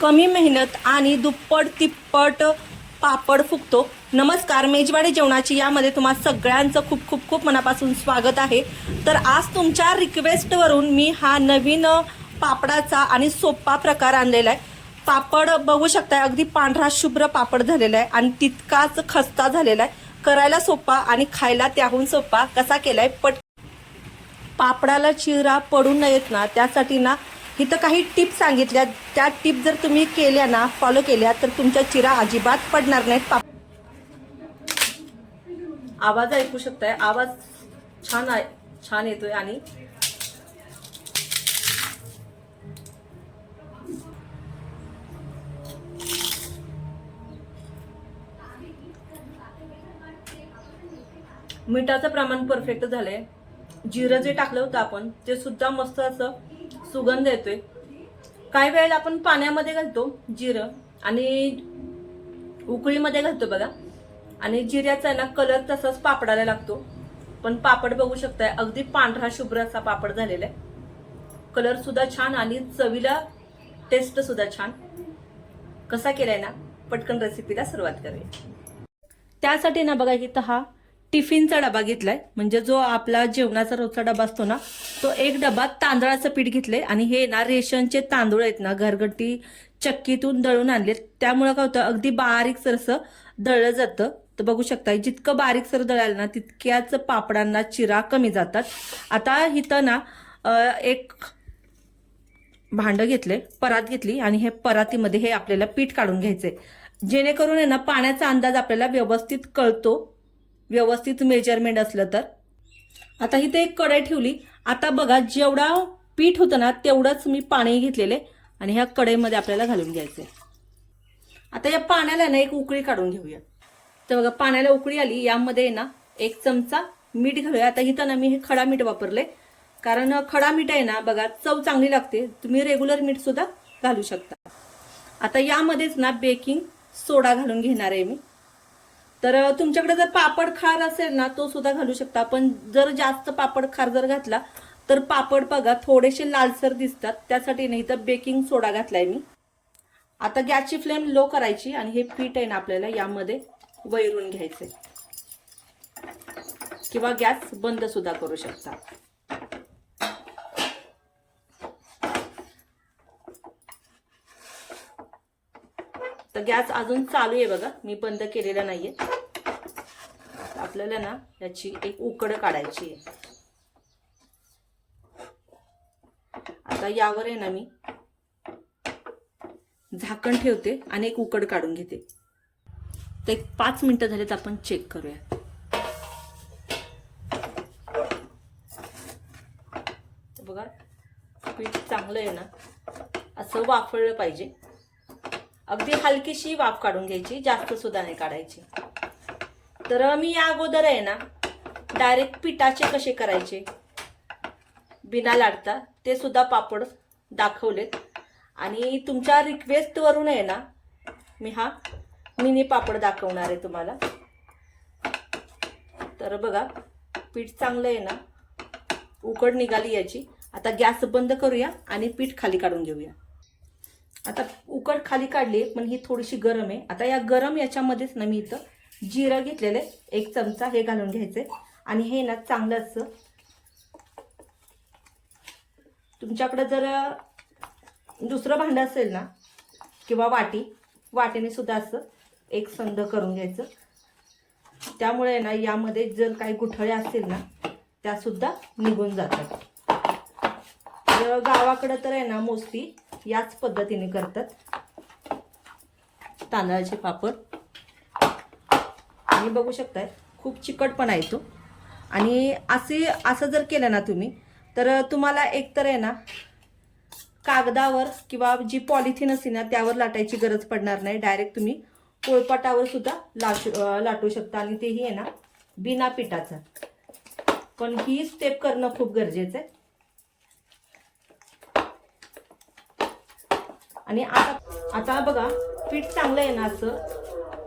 कमी मेहनत आणि दुप्पट तिप्पट पापड फुगतो. नमस्कार मेजवाडी जेवणाची यामध्ये तुम्हा सगळ्यांचं खूप खूप खूप मनापासून स्वागत आहे. तर आज तुमच्या रिक्वेस्टवरून मी हा नवीन पापडाचा आणि सोपा प्रकार आणलेला आहे. पापड बघू शकताय अगदी पांढरा शुभ्र पापड झालेला आहे आणि तितकाच खस्ता झालेला आहे. करायला सोपा आणि खायला त्याहून सोपा कसा केलाय? पट पापडाला चिरा पडू नयेत ना त्यासाठी ना इथं काही टिप सांगितल्या. त्या टिप जर तुम्ही केल्या ना फॉलो केल्या तर तुमच्या चिरा अजिबात पडणार नाहीत. पाप आवाज ऐकू शकताय. आवाज छान आहे छान येतोय आणि मिठाचं प्रमाण परफेक्ट झालंय. जिरं जे टाकलं होतं आपण ते सुद्धा मस्त असं सुगंध येतोय. काही वेळेला आपण पाण्यामध्ये घालतो जिरं आणि उकळीमध्ये घालतो बघा. आणि जिऱ्याचा आहे ना कलर तसाच पापडाला लागतो. पण पापड बघू शकताय अगदी पांढरा शुभ्र असा पापड झालेला आहे. कलर सुद्धा छान आणि चवीला टेस्ट सुद्धा छान. कसा केलाय ना पटकन रेसिपीला सुरुवात करूया. त्यासाठी ना बघा इथं हा टिफिनचा डबा घेतलाय. म्हणजे जो आपला जेवणाचा रोजचा डबा असतो ना तो एक डबा तांदळाचं पीठ घेतलंय. आणि हे ना रेशनचे तांदूळ आहेत ना घरगट्टी चक्कीतून दळून आणलेत. त्यामुळं काय होतं अगदी बारीक सरसं दळलं जातं. तर बघू शकता जितकं बारीक सर दळाल ना तितक्याच पापडांना चिरा कमी जातात. आता इथं ना एक भांडं घेतले परात घेतली. आणि हे परातीमध्ये हे आपल्याला पीठ काढून घ्यायचंय. जेणेकरून आहे ना पाण्याचा अंदाज आपल्याला व्यवस्थित कळतो. व्यवस्थित मेजरमेंट असलं तर. आता इथे एक कढई ठेवली. आता बघा जेवढा पीठ होतं ना तेवढंच मी पाणी घेतलेले आणि ह्या कढईमध्ये आपल्याला घालून घ्यायचं आता या पाण्याला ना एक उकळी काढून घेऊया. तर बघा पाण्याला उकळी आली. यामध्ये आहे ना एक चमचा मीठ घालूया. आता इथं ना मी हे खडा मीठ वापरले कारण खडा मीठ आहे ना बघा चव चांगली लागते. तुम्ही रेग्युलर मीठ सुद्धा घालू शकता. आता यामध्येच ना बेकिंग सोडा घालून घेणार आहे मी. तर तुमच्याकडे जर पापड खार असेल ना तो सुद्धा घालू शकता. पण जर जास्त पापड खार जर घातला तर पापड बघा थोडेसे लालसर दिसतात. त्यासाठी नाही तर बेकिंग सोडा घातलाय मी. आता गॅसची फ्लेम लो करायची आणि हे पीठ आहे ना आपल्याला यामध्ये वैरून घ्यायचंय. किंवा गॅस बंद सुद्धा करू शकता. तर गॅस अजून चालू आहे बघा. मी बंद केलेला नाहीये. आपल्याला ना याची एक उकड काढायची आहे. आता यावर आहे ना मी झाकण ठेवते आणि एक उकड काढून घेते. तर एक पाच मिनिटं झालेत आपण चेक करूया. बघा पीठ चांगलं आहे ना. असं वाफळलं पाहिजे. अगदी हलकीशी वाफ काढून घ्यायची जास्त सुद्धा नाही काढायची. तर मी या अगोदर आहे ना डायरेक्ट पिठाचे कसे करायचे बिना लाडता ते सुद्धा पापड दाखवलेत. आणि तुमच्या रिक्वेस्टवरून आहे ना मी हा मिनी पापड दाखवणार आहे तुम्हाला. तर बघा पीठ चांगलं आहे ना उकड निघाली याची. आता गॅस बंद करूया आणि पीठ खाली काढून घेऊया. आता उकड खाली काढली पण ही थोडीशी गरम आहे. आता या गरम याच्यामध्येच ना मी इथं जिरं घेतलेलं आहे. एक चमचा हे घालून घ्यायचं आणि हे ना चांगलं असं तुमच्याकडं जर दुसरं भांडं असेल ना किंवा वाटी वाटीने सुद्धा असं एक संद करून घ्यायचं. त्यामुळे ना यामध्ये जर काही गुठळ्या असतील ना त्यासुद्धा निघून जातात. तर गावाकडं तर आहे ना मोस्टली याच पद्धतीने करतात. तांदळाचे पापड. आणि बघू शकताय खूप चिकटपणा येतो. आणि असे असं जर केलं ना तुम्ही तर तुम्हाला एकतर आहे ना कागदावर किंवा जी पॉलिथिन असते ना त्यावर लाटायची गरज पडणार नाही. डायरेक्ट तुम्ही पोळपाटावर सुद्धा लाशू लाटू शकता. आणि तेही आहे ना बिना पिठाचं. पण ही स्टेप करणं खूप गरजेचं आहे. आणि आता आता बघा पीठ चांगलं आहे ना असं.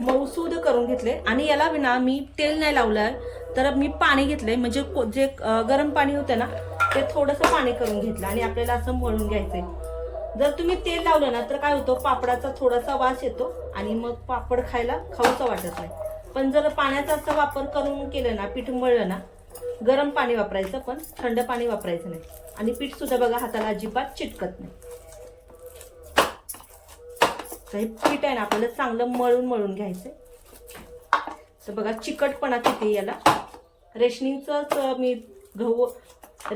मऊसूद करून घेतले आणि याला विना मी तेल नाही लावलंय तर मी पाणी घेतलंय. म्हणजे को- जे गरम पाणी होतं ना ते थोडंसं पाणी करून घेतलं आणि आपल्याला असं मळून घ्यायचंय. जर तुम्ही तेल लावलं ना तर काय होतं पापडाचा थोडासा वास येतो आणि मग पापड खायला खाऊचं वाटत नाही. पण जर पाण्याचा असा वापर करून केलं ना पीठ मळलं ना गरम पाणी वापरायचं पण थंड पाणी वापरायचं नाही. आणि पीठ सुद्धा बघा हाताला अजिबात चिटकत नाही. तर हे पीठ आहे ना आपल्याला चांगलं मळून मळून घ्यायचंय. तर बघा चिकटपणा किती याला. रेशनिंगचंच मी गहू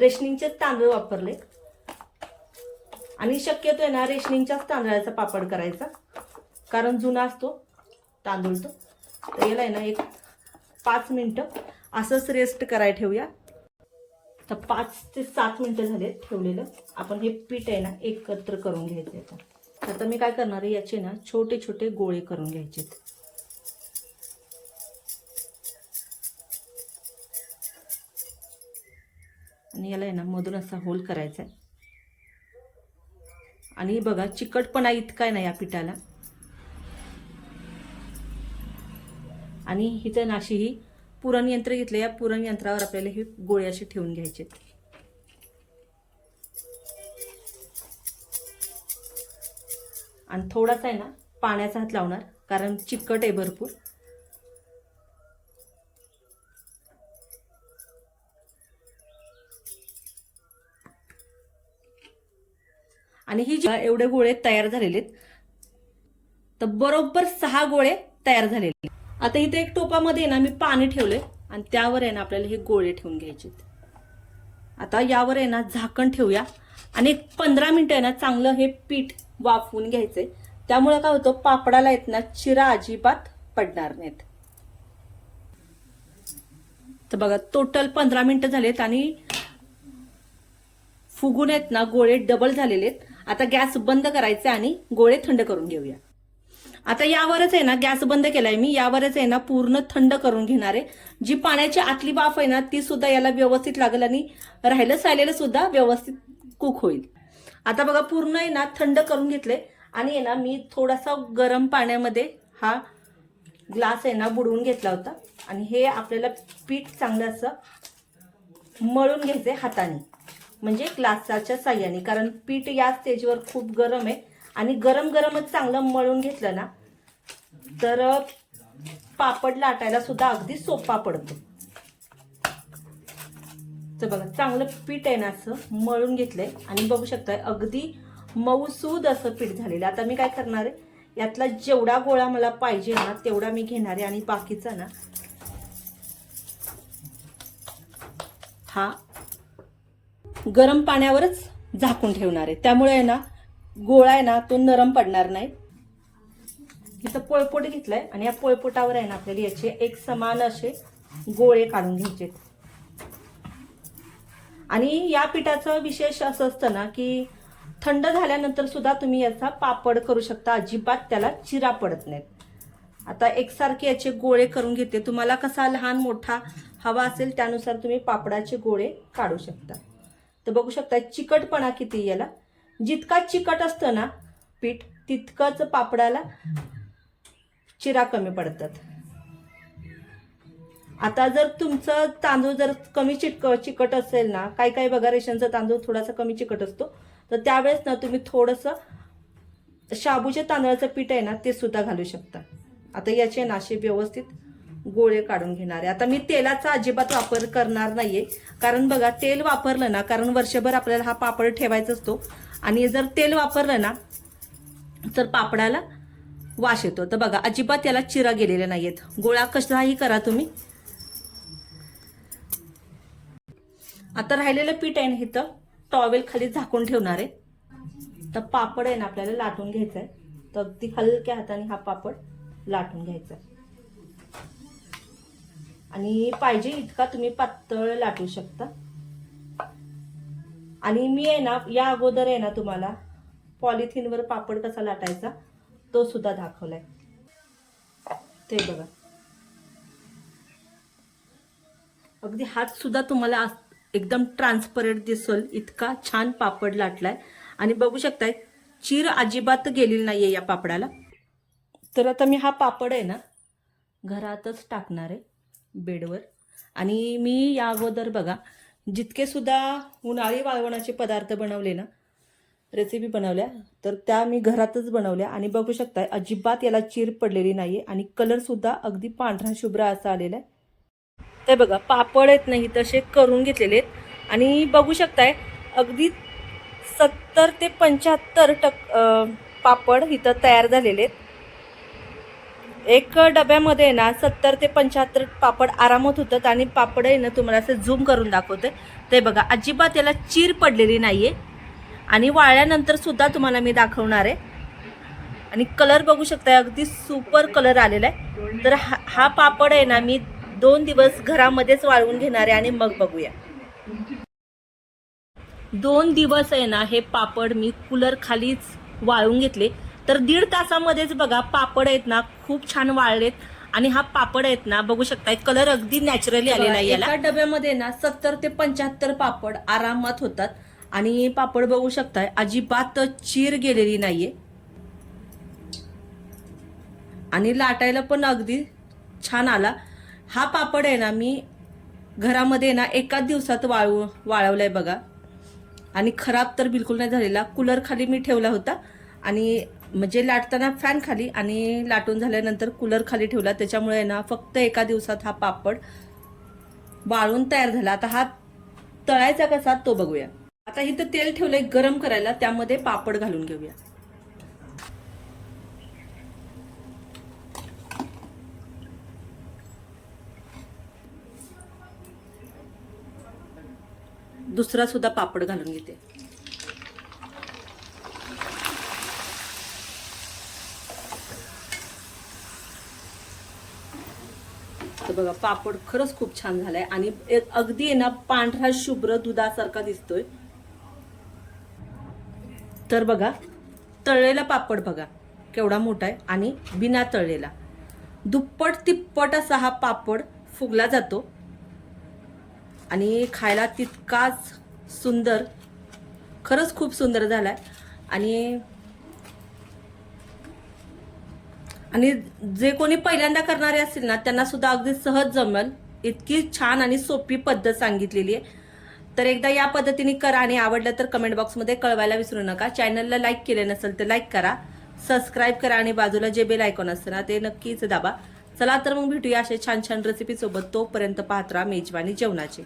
रेशनिंगचे तांदूळ वापरले. आणि शक्यतो आहे ना रेशनिंगच्याच तांदळाचा पापड करायचा. कारण जुना असतो तांदूळ तो. तर याला आहे ना एक पाच मिनटं असंच रेस्ट कराय ठेवूया. तर पाच ते सात मिनटं झाले ठेवलेलं. आपण हे पीठ आहे ना एकत्र करून घ्यायचं आता. आता मी काय करणार आहे याचे ना छोटे छोटे गोळे करून घ्यायचे आणि याला आहे ना मधून असा होल करायचा आहे आणि बघा चिकटपणा इतका आहे ना या पिठाला. आणि इथं नाशी ही पुरण यंत्र घेतलं या पुरण यंत्रावर आपल्याला हे गोळे असे ठेवून घ्यायचे आणि थोडासा आहे ना पाण्याचा हात लावणार कारण चिकट आहे भरपूर. आणि ही जी एवढे गोळे तयार झालेले तर बरोबर सहा गोळे तयार झालेले आता इथे एक टोपामध्ये ना मी पाणी ठेवले आणि त्यावर आहे ना आपल्याला हे गोळे ठेवून घ्यायचे आता यावर आहे ना झाकण ठेवूया. आणि एक पंधरा मिनिटं आहे ना चांगलं हे पीठ वाफवून घ्यायचंय. त्यामुळे काय होतं पापडाला येत ना चिरा अजिबात पडणार नाहीत. तर बघा टोटल पंधरा मिनिटं झालेत आणि फुगून आहेत ना गोळे डबल झालेले आहेत. आता गॅस बंद करायचे आणि गोळे थंड करून घेऊया. आता यावरच आहे ना गॅस बंद केलाय मी यावरच आहे ना पूर्ण थंड करून घेणार आहे. जी पाण्याची आतली वाफ आहे ना ती सुद्धा याला व्यवस्थित लागेल आणि राहिलं सायलेलं सुद्धा व्यवस्थित कुक होईल. आता बघा पूर्ण आहे ना थंड करून घेतले आणि आहे ना मी थोडासा गरम पाण्यामध्ये हा ग्लास आहे ना बुडवून घेतला होता. आणि हे आपल्याला पीठ चांगलं असं मळून घ्यायचंय हाताने. म्हणजे ग्लासाच्या साह्याने. कारण पीठ या स्टेजवर खूप गरम आहे. आणि गरम गरमच चांगलं मळून घेतलं ना तर पापड लाटायला सुद्धा अगदी सोपा पडतो. तर बघा चांगलं पीठ आहे ना असं मळून घेतलंय. आणि बघू शकताय अगदी मऊसूद असं पीठ झालेलं आता मी काय करणार आहे? यातला जेवढा गोळा मला पाहिजे ना तेवढा मी घेणार आहे. आणि बाकीचा ना हा गरम पाण्यावरच झाकून ठेवणार आहे. त्यामुळे आहे ना गोळा आहे ना तो नरम पडणार नाही. इथं पोळपोट घेतलाय. आणि या पोळपोटावर आहे ना आपल्याला याचे एक समान असे गोळे काढून घ्यायचे आणि या पिठाचं विशेष असं असतं ना की थंड झाल्यानंतर सुद्धा तुम्ही याचा पापड करू शकता. अजिबात त्याला चिरा पडत नाहीत. आता एकसारखे याचे गोळे करून घेते. तुम्हाला कसा लहान मोठा हवा असेल त्यानुसार तुम्ही पापडाचे गोळे काढू शकता. तर बघू शकता चिकटपणा किती याला. जितका चिकट असतं ना पीठ तितकंच पापडाला चिरा कमी पडतात. आता जर तुमचं तांदूळ जर कमी चिटक चिकट असेल ना काही काही बघा रेशनचा तांदूळ थोडासा कमी चिकट असतो. तर त्यावेळेस ना तुम्ही थोडंसं शाबूच्या तांदळाचं पीठ आहे ना ते सुद्धा घालू शकता. आता याचे नाशे व्यवस्थित गोळे काढून घेणार. आहे आता मी तेलाचा अजिबात वापर करणार नाहीये. कारण बघा तेल वापरलं ना कारण वर्षभर आपल्याला हा पापड ठेवायचा असतो. आणि जर तेल वापरलं ना तर पापडाला वास येतो. तर बघा अजिबात याला चिरा गेलेले नाहीयेत. गोळा कसाही करा तुम्ही. आता राहिलेलं पीठ आहे ना इथं टॉवेल खाली झाकून ठेवणार आहे. तर पापड आहे ना आपल्याला लाटून घ्यायचा आहे तर अगदी हलक्या हाताने हा पापड लाटून घ्यायचा आहे आणि पाहिजे इतका तुम्ही पातळ लाटू शकता. आणि मी आहे ना या अगोदर आहे ना तुम्हाला पॉलिथिनवर पापड कसा लाटायचा तो सुद्धा दाखवलाय. ते बघा. अगदी हात सुद्धा तुम्हाला एकदम ट्रान्सपरंट दिसल इतका छान पापड लाटलाय. आणि बघू शकताय चीर अजिबात गेलेली नाहीये या पापडाला. तर आता मी हा पापड आहे ना घरातच टाकणार आहे बेडवर. आणि मी या अगोदर बघा जितके सुद्धा उन्हाळी वाळवणाचे पदार्थ बनवले ना रेसिपी बनवल्या तर त्या मी घरातच बनवल्या. आणि बघू शकताय अजिबात याला चीर पडलेली नाही आणि कलरसुद्धा अगदी पांढरा शुभ्र असा आलेला आहे ते बघा पापड आहेत नाही तसे करून घेतलेले आहेत. आणि बघू शकताय अगदी सत्तर ते पंच्याहत्तर टक पापड इथं तयार झालेले आहेत. एक डब्यामध्ये आहे ना सत्तर ते पंच्याहत्तर पापड आरामात होतात आणि पापड आहे ना तुम्हाला असं झूम करून दाखवते. ते बघा अजिबात याला चीर पडलेली नाही आहे आणि वाळल्यानंतर सुद्धा तुम्हाला मी दाखवणार आहे. आणि कलर बघू शकता अगदी सुपर कलर आलेला आहे. तर हा हा पापड आहे ना मी दोन दिवस घरामध्येच वाळवून घेणार आहे आणि मग बघूया. दोन दिवस आहे ना हे पापड मी कूलर खालीच वाळून घेतले. तर दीड तासामध्येच बघा पापड आहेत ना खूप छान वाळलेत. आणि हा पापड आहेत ना बघू शकताय कलर अगदी नॅचरली आलेला आहे याला. एका डब्यामध्ये ना सत्तर ते पंच्याहत्तर पापड आरामात होतात. आणि पापड बघू शकताय अजिबात चीर गेलेली नाहीये. आणि लाटायला पण अगदी छान आला. हा पापड आहे ना मी घरामध्ये ना एकाच दिवसात वाळू वाळवलाय बघा. आणि खराब तर बिलकुल नाही झालेला. कूलर खाली मी ठेवला होता. आणि म्हणजे लाटताना फॅन खाली आणि लाटून झाल्यानंतर कूलर खाली ठेवला. त्याच्यामुळे ना फक्त एका दिवसात हा पापड वाळून तयार झाला. आता हा तळायचा कसा तो बघूया. आता इथं तेल ठेवलंय गरम करायला. त्यामध्ये पापड घालून घेऊया. दुसरा सुद्धा पापड घालून घेते. तर बघा पापड खरंच खूप छान झालाय. आणि अगदी आहे ना पांढरा शुभ्र दुधासारखा दिसतोय. तर बघा तळलेला पापड बघा केवढा मोठा आहे आणि बिना तळलेला. दुप्पट तिप्पट असा हा पापड फुगला जातो. आणि खायला तितकाच सुंदर खरंच खूप सुंदर झाला आणि आणि जे कोणी पहिल्यांदा करणारे असतील ना त्यांना सुद्धा अगदी सहज जमेल. इतकी छान आणि सोपी पद्धत सांगितलेली आहे. तर एकदा या पद्धतीने करा आणि आवडलं तर कमेंट बॉक्समध्ये कळवायला विसरू नका. चॅनलला लाईक केले नसेल तर लाईक करा. सबस्क्राईब करा आणि बाजूला जे बेल आयकॉन असतं ना ते नक्कीच दाबा. चला तर मग भेटूया अशा छान छान रेसिपीसोबत तोपर्यंत पाहत राहा मेजवानी जेवणाची.